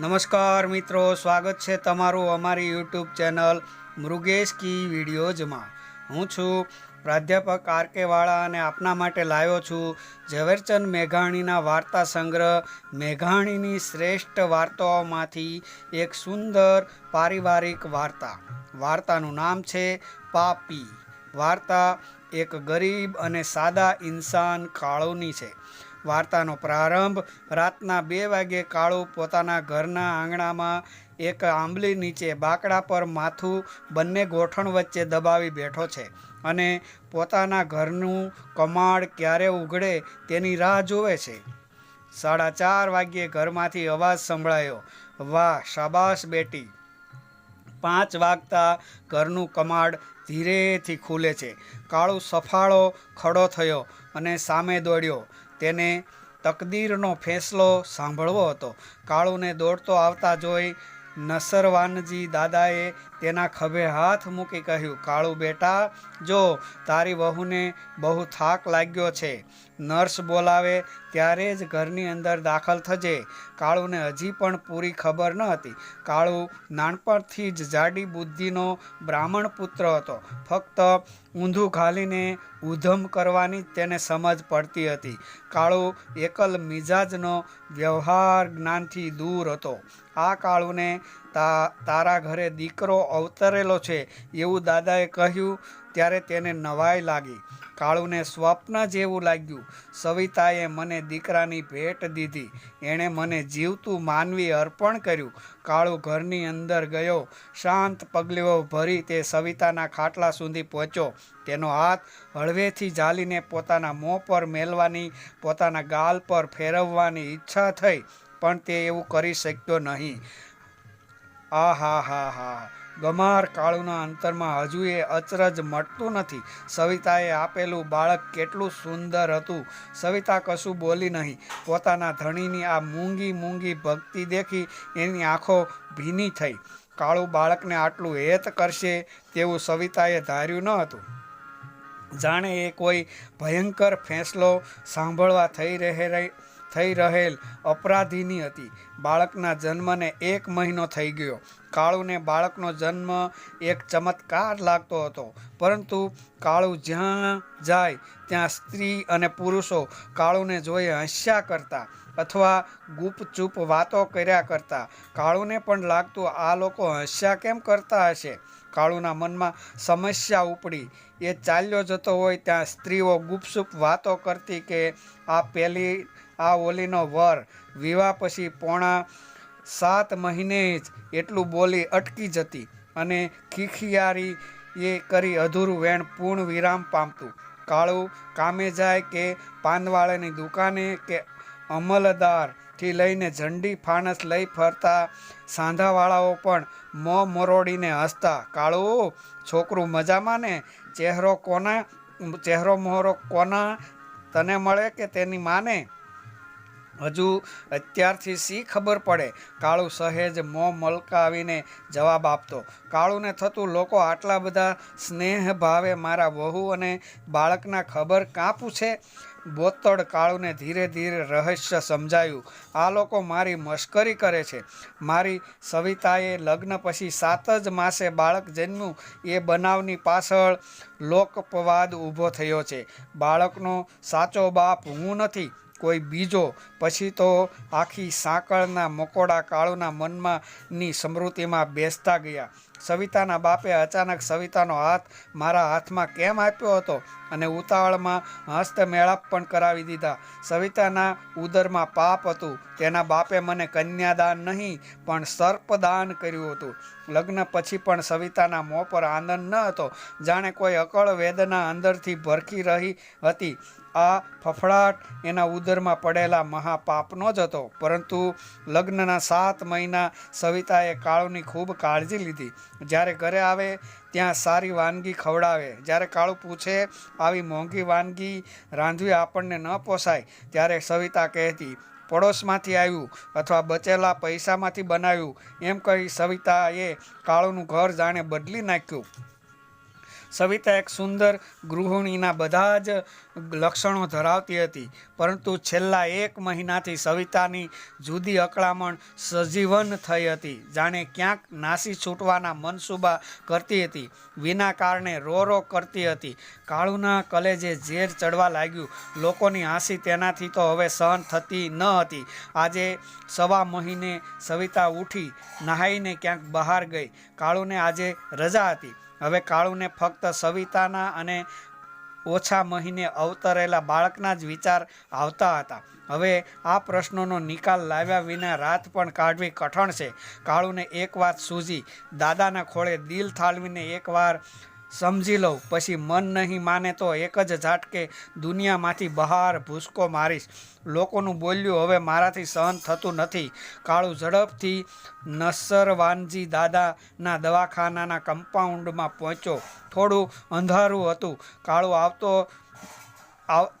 નમસ્કાર મિત્રો, સ્વાગત છે તમારું અમારી યુટ્યુબ ચેનલ મૃગેશ કી વિડીયોઝમાં. હું છું પ્રાધ્યાપક આર કે વાળા અને આપના માટે લાવ્યો છું ઝવેરચંદ મેઘાણીના વાર્તા સંગ્રહ, મેઘાણીની શ્રેષ્ઠ વાર્તાઓમાંથી એક સુંદર પારિવારિક વાર્તા. વાર્તાનું નામ છે પાપી. વાર્તા એક ગરીબ અને સાદા ઇન્સાન કાળોની છે. વાર્તાનો પ્રારંભ. રાતના બે વાગ્યે કાળુ પોતાના ઘરના આંગણામાં એક આંબલી નીચે બાકડા પર માથું બંને ગોઠણ વચ્ચે દબાવી બેઠો છે અને પોતાના ઘરનું કમાડ ક્યારે ઉઘડે તેની રાહ જોવે છે. સાડા ચાર વાગ્યે ઘરમાંથી અવાજ સંભળાયો, વાહ, શાબાશ બેટી. પાંચ વાગતા ઘરનું કમાડ ધીરેથી ખુલે છે. કાળું સફાળો ખડો થયો અને સામે દોડ્યો તેને તકદીરનો ફેંસલો સાંભળવો હતો. કાળુને દોડતો આવતા જોઈ નસરવાનજી દાદાએ તેના ખભે હાથ મૂકી કહ્યું, કાળુ બેટા, જો તારી વહુને બહુ થાક લાગ્યો છે, નર્સ બોલાવે ત્યારે જ ઘરની અંદર દાખલ થજે. કાળુને હજી પણ પૂરી ખબર ન હતી. કાળુ નાનપણથી જ જાડી બુદ્ધિનો બ્રાહ્મણ પુત્ર હતો. ફક્ત ઊંધું ઘાલીને ઉધમ કરવાની તેને સમજ પડતી હતી. કાળુ એકલ મિજાજનો વ્યવહાર જ્ઞાનથી દૂર હતો. આ કાળુને તા, તારા ઘરે દીકરો અવતરેલો છે એવું દાદાએ કહ્યું ત્યારે તેને નવાઈ લાગી. કાળુને સ્વપ્ન જેવું લાગ્યું. સવિતાએ મને દીકરાની ભેટ દીધી. એણે મને જીવતું માનવી અર્પણ કર્યું. કાળુ ઘરની અંદર ગયો. શાંત પગલીઓ ભરી તે સવિતાના ખાટલા સુધી પહોંચ્યો. તેનો હાથ હળવેથી ઝાલીને પોતાના મોં પર મેલવાની, પોતાના ગાલ પર ફેરવવાની ઈચ્છા થઈ, પણ તે એવું કરી શક્યો નહીં. આ હા હા હા ગમાર કાળુના અંતરમાં હજુ એ અચરજ મટતું નથી. સવિતાએ આપેલું બાળક કેટલું સુંદર હતું. સવિતા કશું બોલી નહીં. પોતાના ધણીની આ મૂંગી મૂંગી ભક્તિ દેખી એની આંખો ભીની થઈ. કાળું બાળકને આટલું હેત કરશે તેવું સવિતાએ ધાર્યું ન હતું. જાણે એ કોઈ ભયંકર ફેંસલો સાંભળવા થઈ રહે થઈ રહેલ અપરાધીની હતી. બાળકના જન્મને એક મહિનો થઈ ગયો. કાળુને બાળકનો જન્મ એક ચમત્કાર લાગતો હતો. પરંતુ કાળુ જ્યાં જાય, ત્યાં સ્ત્રી અને પુરુષો કાળુને જોઈ હસ્યા કરતા અથવા ગુપચૂપ વાતો કર્યા કરતા. કાળુને પણ લાગતું આ લોકો હસ્યા કેમ કરતા હશે? કાળુના મનમાં સમસ્યા ઉપડી. એ ચાલ્યો જતો હોય ત્યાં સ્ત્રીઓ ગુપસુપ વાતો કરતી કે, આ પેલી આ ઓલીનો વર વિવાહ પછી પોણા સાત મહિને જ એટલું બોલી અટકી જતી અને ખીખિયારી એ કરી અધૂરું વેણ પૂર્ણ વિરામ પામતું. કાળું, કામે જાય કે પાનવાળાની દુકાને કે અમલદારથી લઈને ઝંડી ફાણસ લઈ ફરતા સાંધાવાળાઓ પણ મોં મરોડીને હસતા. કાળું, છોકરું મજામાં ને? ચહેરો કોના, ચહેરો મોહરો કોના? તને મળે કે તેની માને? હજુ અત્યારથી શી ખબર પડે? કાળુ સહેજ મોં મલકાવીને જવાબ આપતો, કાળુને થતું લોકો આટલા બધા સ્નેહ ભાવે મારા વહુ અને બાળકના ખબર કાં પૂછે બોતડ કાળુને ધીરે ધીરે રહસ્ય સમજાયું, આ લોકો મારી મશ્કરી કરે છે. મારી સવિતાએ લગ્ન પછી સાત જ માસે બાળક જન્મ્યું. એ બનાવની પાછળ લોકપવાદ ઊભો થયો છે. બાળકનો સાચો બાપ હું નથી. કોઈ બીજો. પછી તો આખી સાંકળના મકોડા કાળુના મનમાંની સ્મૃતિમાં બેસતા ગયા. સવિતાના બાપે અચાનક સવિતાનો હાથ મારા હાથમાં કેમ આપ્યો હતો અને ઉતાવળમાં હસ્ત મેળાપ પણ કરાવી દીધા. સવિતાના ઉદરમાં પાપ હતું. તેના બાપે મને કન્યાદાન નહીં, પણ સર્પદાન કર્યું હતું. લગ્ન પછી પણ સવિતાના મોં પર આનંદ ન હતો. જાણે કોઈ અકળ વેદના અંદરથી ભરખી રહી હતી. આ ફફડાટ એના ઉદરમાં પડેલા મહાપાપનો જ હતો. પરંતુ લગ્નના સાત મહિના સવિતાએ કાળુની ખૂબ કાળજી લીધી. જ્યારે ઘરે આવે, ત્યાં સારી વાનગી ખવડાવે. જ્યારે કાળુ પૂછે, આવી મોંઘી વાનગી રાંધવી આપણને ન પોસાય, ત્યારે સવિતા કહેતી, પડોશમાંથી આવ્યું અથવા બચેલા પૈસામાંથી બનાવ્યું. એમ કહી સવિતાએ કાળુનું ઘર જાણે બદલી નાખ્યું. સવિતા એક સુંદર ગૃહિણીના બધા જ લક્ષણો ધરાવતી હતી. પરંતુ છેલ્લા એક મહિનાથી સવિતાની જુદી અકળામણ સજીવન થઈ હતી. જાણે ક્યાંક નાસી છૂટવાના મનસૂબા કરતી હતી. વિના કારણે રો રો કરતી હતી. કાળુના કલેજે ઝેર ચડવા લાગ્યું. લોકોની હાંસી તેનાથી તો હવે સહન થતી ન હતી. આજે સવા મહિને સવિતા ઉઠી, નહાઈને ક્યાંક બહાર ગઈ. કાળુને આજે રજા હતી. હવે કાળુને ફક્ત સવિતાના અને ઓછા મહિને અવતરેલા બાળકના જ વિચાર આવતા હતા. હવે આ પ્રશ્નોનો નિકાલ લાવ્યા વિના રાત પણ કાઢવી કઠણ છે. કાળુને એક વાત સૂઝી. દાદાના ખોળે દિલ થાળવીને એકવાર સમજી લઉં. પછી મન નહીં માને તો એક જ ઝાટકે દુનિયામાંથી બહાર ભૂસકો મારીશ. લોકોનું બોલ્યું, હવે મારાથી સહન થતું નથી. કાળું ઝડપથી નસરવાનજી દાદાના દવાખાનાના કમ્પાઉન્ડમાં પહોંચ્યો. થોડું અંધારું હતું. કાળું આવતો આવ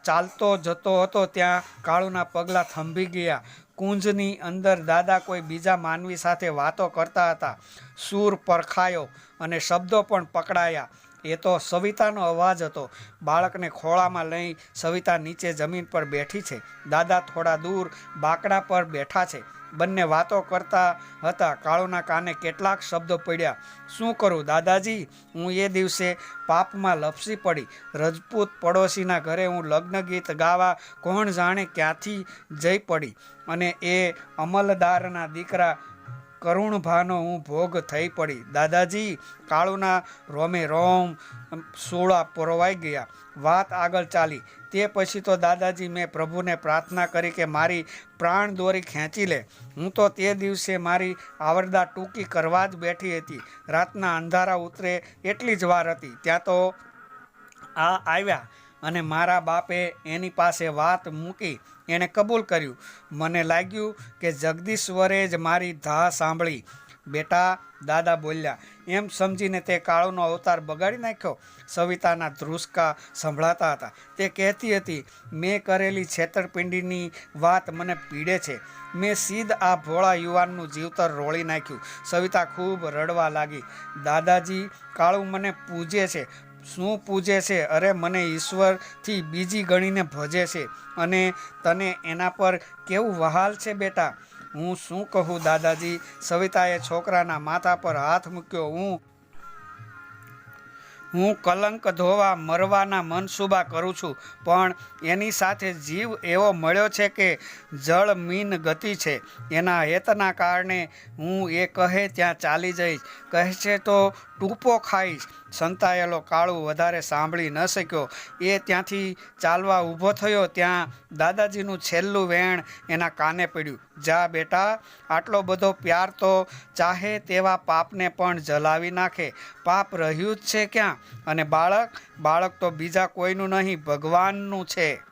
ચાલતો જતો હતો ત્યાં કાળુના પગલાં થંભી ગયા. કુંજની અંદર દાદા કોઈ બીજા માનવી સાથે વાતો કરતા હતા. સૂર પરખાયો અને શબ્દો પણ પકડાયા. એ તો સવિતાનો અવાજ હતો. બાળકને ખોળામાં લઈ સવિતા નીચે જમીન પર બેઠી છે. દાદા થોડા દૂર બાકડા પર બેઠા છે. બંને વાતો કરતા હતા. કાળુના કાને કેટલાક શબ્દો પડ્યા. શું કરું દાદાજી? હું એ દિવસે પાપમાં લપસી પડી. રજપૂત પડોશીના ઘરે હું લગ્ન ગીત ગાવા કોણ જાણે ક્યાંથી જઈ પડી. અને એ અમલદારના દીકરા કરુણભાનો હું ભોગ થઈ પડી. દાદાજી, કાળુના રોમે રોમ સોળા પરોવાઈ ગયા. વાત આગળ ચાલી. તે પછી તો દાદાજી મેં પ્રભુને પ્રાર્થના કરી કે મારી પ્રાણ દોરી ખેંચી લે. હું તો તે દિવસે મારી આવરદા ટૂંકી કરવા જ બેઠી હતી. રાતના અંધારા ઉતરે એટલી જ વાર હતી. ત્યાં તો આ આવ્યા. અને મારા બાપે એની પાસે વાત મૂકી એણે કબૂલ કર્યું. મને લાગ્યું કે જગદીશ્વરે જ મારી ધા સાંભળી. બેટા, દાદા બોલ્યા, એમ સમજીને તે કાળુનો અવતાર બગાડી નાખ્યો. સવિતાના ધ્રુસકા સંભળાતા હતા. તે કહેતી હતી, મેં કરેલી છેતરપિંડીની વાત મને પીડે છે. મેં સીધ આ ભોળા યુવાનનું જીવતર રોળી નાખ્યું. સવિતા ખૂબ રડવા લાગી. દાદાજી, કાળું મને પૂજે છે. શું પૂજે છે? અરે, મને ઈશ્વરથી બીજી ગણીને ભજે છે. અને તને એના પર કેવું વહાલ છે બેટા? હું શું કહું દાદાજી? સવિતાએ છોકરાના માથા પર હાથ મૂક્યો. હું હું કલંક ધોવા મરવાના મનસૂબા કરું છું, પણ એની સાથે જીવ એવો મળ્યો છે કે જળ મીન ગતિ છે. એના હેતના કારણે હું એ કહે ત્યાં ચાલી જઈશ. કહે છે તો ટૂંપો ખાઈશ. સંતાયેલો કાળું વધારે સાંભળી ન શક્યો. એ ત્યાંથી ચાલવા ઊભો થયો, ત્યાં દાદાજીનું છેલ્લું વેણ એના કાને પડ્યું. જા બેટા, આટલો બધો પ્યાર તો ચાહે તેવા પાપને પણ જલાવી નાખે. પાપ રહ્યું જ છે ક્યાં? અને બાળક બાળક તો બીજા કોઈનું નહીં, ભગવાનનું છે.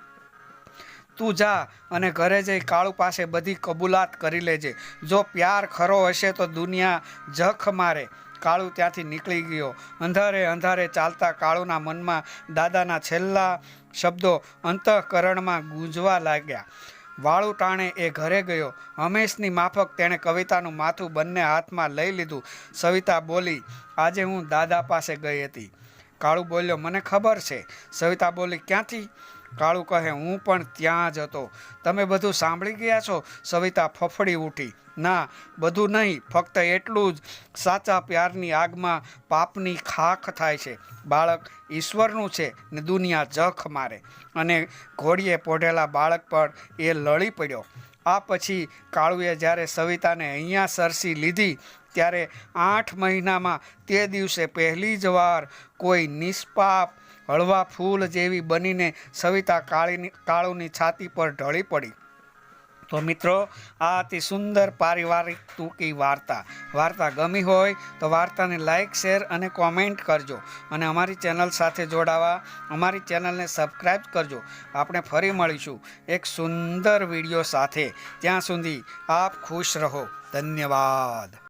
તું જા અને ઘરે જઈ કાળુ પાસે બધી કબૂલાત કરી લેજે. જો પ્યાર ખરો હશે તો દુનિયા જખ મારે. કાળુ ત્યાંથી નીકળી ગયો. અંધારે અંધારે ચાલતા કાળુના મનમાં દાદાના છેલ્લા શબ્દો અંતઃકરણમાં ગૂંજવા લાગ્યા. વાળું ટાણે એ ઘરે ગયો. હંમેશની માફક તેણે કવિતાનું માથું બંને હાથમાં લઈ લીધું. સવિતા બોલી, આજે હું દાદા પાસે ગઈ હતી. કાળુ બોલ્યો, મને ખબર છે. સવિતા બોલી, ક્યાંથી? કાળુ કહે, હું પણ ત્યાં જ હતો. તમે બધું સાંભળી ગયા છો? સવિતા ફફડી ઉઠી. ના, બધું નહીં, ફક્ત એટલું જ. સાચા પ્યારની આગમાં પાપની ખાખ થાય છે. બાળક ઈશ્વરનું છે ને દુનિયા જખ મારે. અને ઘોડીએ પોઢેલા બાળક પર એ લળી પડ્યો. આ પછી કાળુએ જ્યારે સવિતાને અહીંયા સરસી લીધી, ત્યારે આઠ મહિનામાં તે દિવસે પહેલી જ વાર કોઈ નિષ્પાપ હળવા ફૂલ જેવી બનીને સવિતા કાળીની કાળુની છાતી પર ઢળી પડી. તો મિત્રો, આ અતિ સુંદર પારિવારિક ટૂંકી વાર્તા. વાર્તા ગમી હોય તો વાર્તાને લાઈક, શેર અને કોમેન્ટ કરજો. અને અમારી ચેનલ સાથે જોડાવા અમારી ચેનલને સબસ્ક્રાઈબ કરજો. આપણે ફરી મળીશું એક સુંદર વીડિયો સાથે. ત્યાં સુધી આપ ખુશ રહો. ધન્યવાદ.